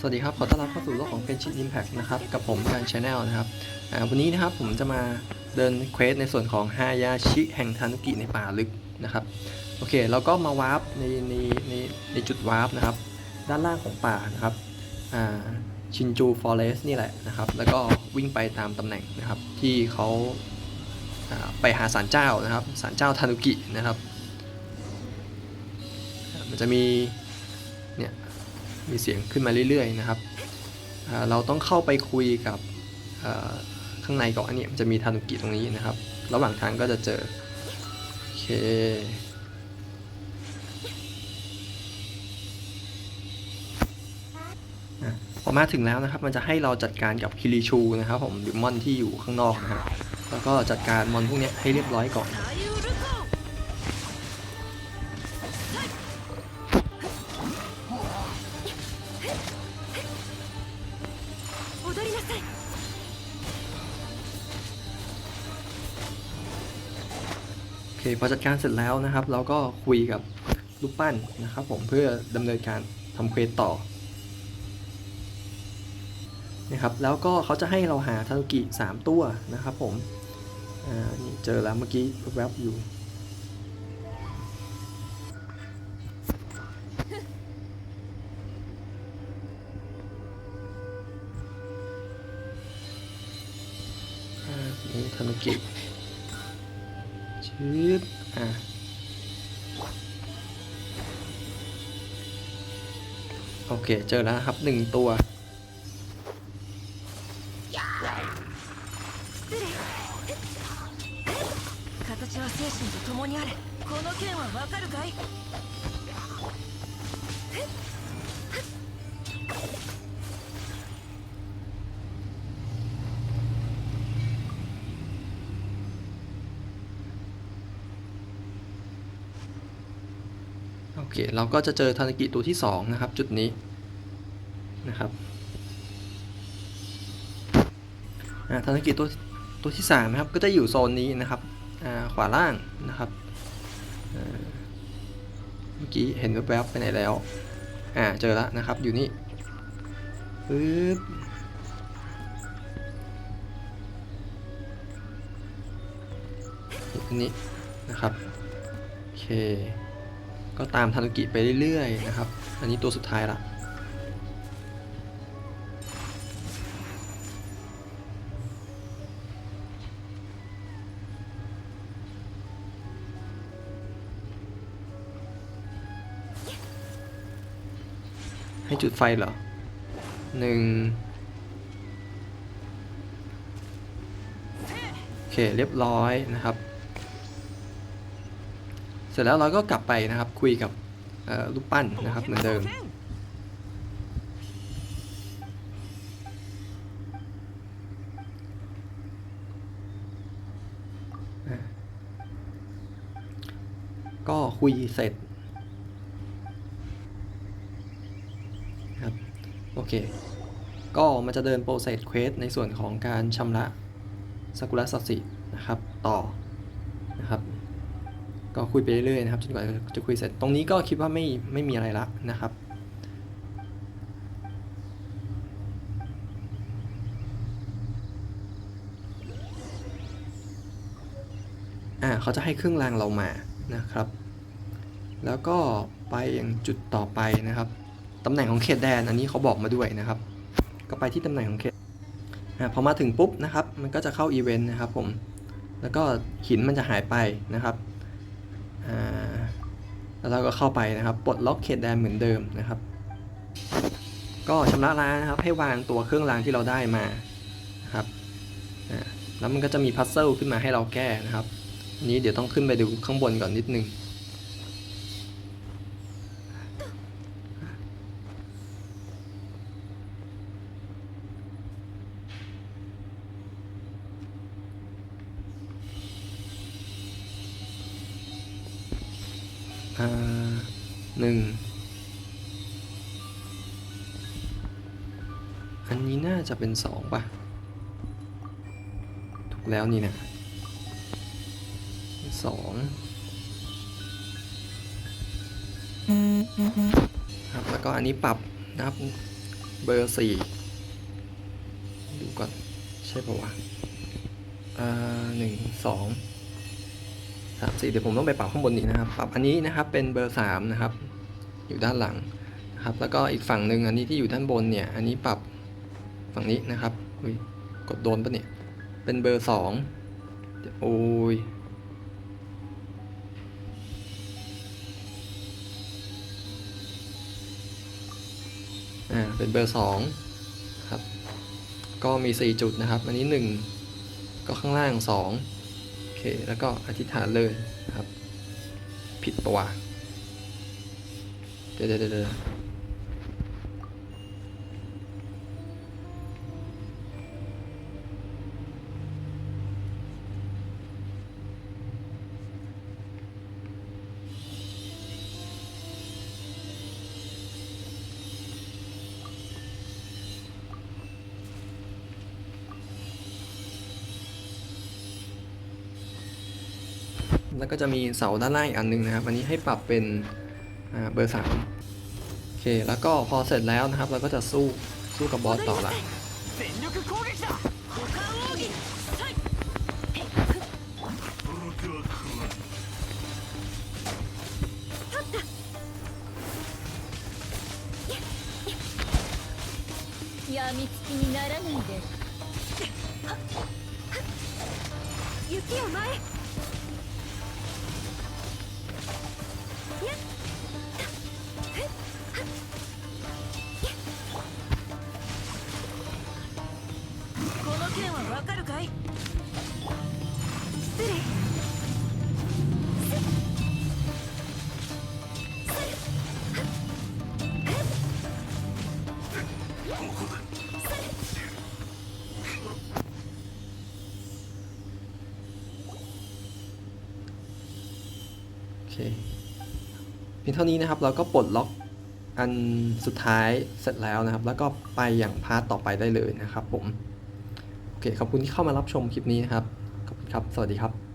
สวัสดีครับ ขอต้อนรับเข้าสู่โลกของ Genshin Impact นะครับ กับผมการชาแนลนะครับวันนี้นะครับผมจะมาเดินเควสในส่วนของฮายาชิแห่งทานุกิในป่าลึกนะครับ โอเค เราก็มาวาร์ปในในในในจุดวาร์ปนะครับ ด้านล่างของป่านะครับชินจูฟอเรสนี่แหละนะครับ แล้วก็วิ่งไปตามตำแหน่งนะครับ ที่เขาาไปหาศาลเจ้านะครับศาลเจ้าทานุกินะครับ มันจะมี มีเสียงขึ้นมาเรื่อยๆนะครับเราต้องเข้าไปคุยกับข้างในก่อนอันนี้มันจะมีทานุกิตรงนี้นะครับ ระหว่างทางก็จะเจอโอเคพอมาถึงแล้วนะครับ มันจะให้เราจัดการกับคิริชูนะครับผมหรือมอนที่อยู่ข้างนอกนะฮะแล้วก็จัดการมอนพวกนี้ให้เรียบร้อยก่อน พอจัดการเสร็จแล้วนะครับ เราก็คุยกับลูกปั้นนะครับ ผมเพื่อดำเนินการทำเควสต่อนะครับแล้วก็เขาจะให้เราหาทานุกิ3 ตัวนะครับผมอ่านี่เจอแล้วเมื่อกี้แวบอยู่นี่ทานุกิ ชืบอะโอเค เจอแล้วครับหนึ่งตัว เคเราก็จะเจอทานุกิจตัวที่สองนะครับ จุดนี้นะครับอ่าทานุกิจตัวตัวที่สามนะครับก็จะอยู่โซนนี้นะครับขวาล่างนะครับเมื่อกี้เห็นแวบๆไปไหนแล้วอ่าเจอแล้วนะครับอยู่นี่ปึ๊บอยู่ตรงนี้นะครับโอเค ก็ตามทานุกิไปเรื่อยๆนะครับ อันนี้ตัวสุดท้ายละให้จุดไฟเหรอหนึ่งโอเคเรียบร้อยนะครับ ร็จแล้วเราก็กลับไปนะครับคุยกับรูปปั้นนะครับเหมือนเดิมก็คุยเสร็จครับโอเค ก็มันจะเดินโปรเซสเควสในส่วนของการชำระสกุลสัตสินะครับต่อ ก็คุยไปเรื่อยๆนะครับจนกว่าจะคุยเสร็จตรงนี้ก็คิดว่าไม่ไม่มีอะไรละนะครับ อ่าเขาจะให้เครื่องรางเรามานะครับ แล้วก็ไปยังจุดต่อไปนะครับตำแหน่งของเขตแดนอันนี้เขาบอกมาด้วยนะครับ ก็ไปที่ตำแหน่งของเขตอ่าพอมาถึงปุ๊บนะครับ มันก็จะเข้าอีเวนต์นะครับผมแล้วก็หินมันจะหายไปนะครับ แล้วเราก็เข้าไปนะครับปลดล็อกเขตแดนเหมือนเดิมนะครับ ก็ชำระล้างนะครับให้วางตัวเครื่องรางที่เราได้มานะครับแล้วมันก็จะมีพัซเซิลขึ้นมาให้เราแก้นะครับนนี้เดี๋ยวต้องขึ้นไปดูข้างบนก่อนนิดนึง หนึ่งอันนี้น่าจะเป็นสองป่ะ ถูกแล้วนี่นะสองครับแล้วก็อันนี้ปรับนะครับเบอร์สี่ดูก่อน ใช่ปะวะอ่าหนึ่งสอง สามสี่เดี๋ยวผมต้องไปปรับข้างบนนี้นะครับปรับอันนี้นะครับเป็นเบอร์สามนะครับ อยู่ด้านหลังนะครับ แล้วก็อีกฝั่งหนึ่งอันนี้ที่อยู่ด้านบนเนี่ย อันนี้ปรับฝั่งนี้นะครับอุ้ยกดโดนปะเนี่ย เป็นเบอร์สองเดี๋ยวโอ้ยอ่าเป็นเบอร์สองครับ ก็มี4จุดนะครับ อันนี้1ก็ข้างล่าง2โอ เค แล้วก็อธิษฐานเลยนะครับ ผิดปะวะเดี๋ยวเดี๋ยว แล้วก็จะมีเสาด้านล่างอีกอันหนึงนะครับ อันนี้ให้ปรับเป็นอ่าเบอร์สามโอเค แล้วก็พอเสร็จแล้วนะครับ เราก็จะสู้สู้กับบอสต่อละ 全力攻撃だ五感奥義さいやみつきにならないで雪を前 โอเคเพียงเท่านี้นะครับเราก็ปลดล็อกอันสุดท้ายเสร็จแล้วนะครับ แล้วก็ไปอย่างพาร์ทต่อไปได้เลยนะครับผม โอเค ขอบคุณที่เข้ามารับชมคลิปนี้นะครับ ขอบคุณครับ สวัสดีครับ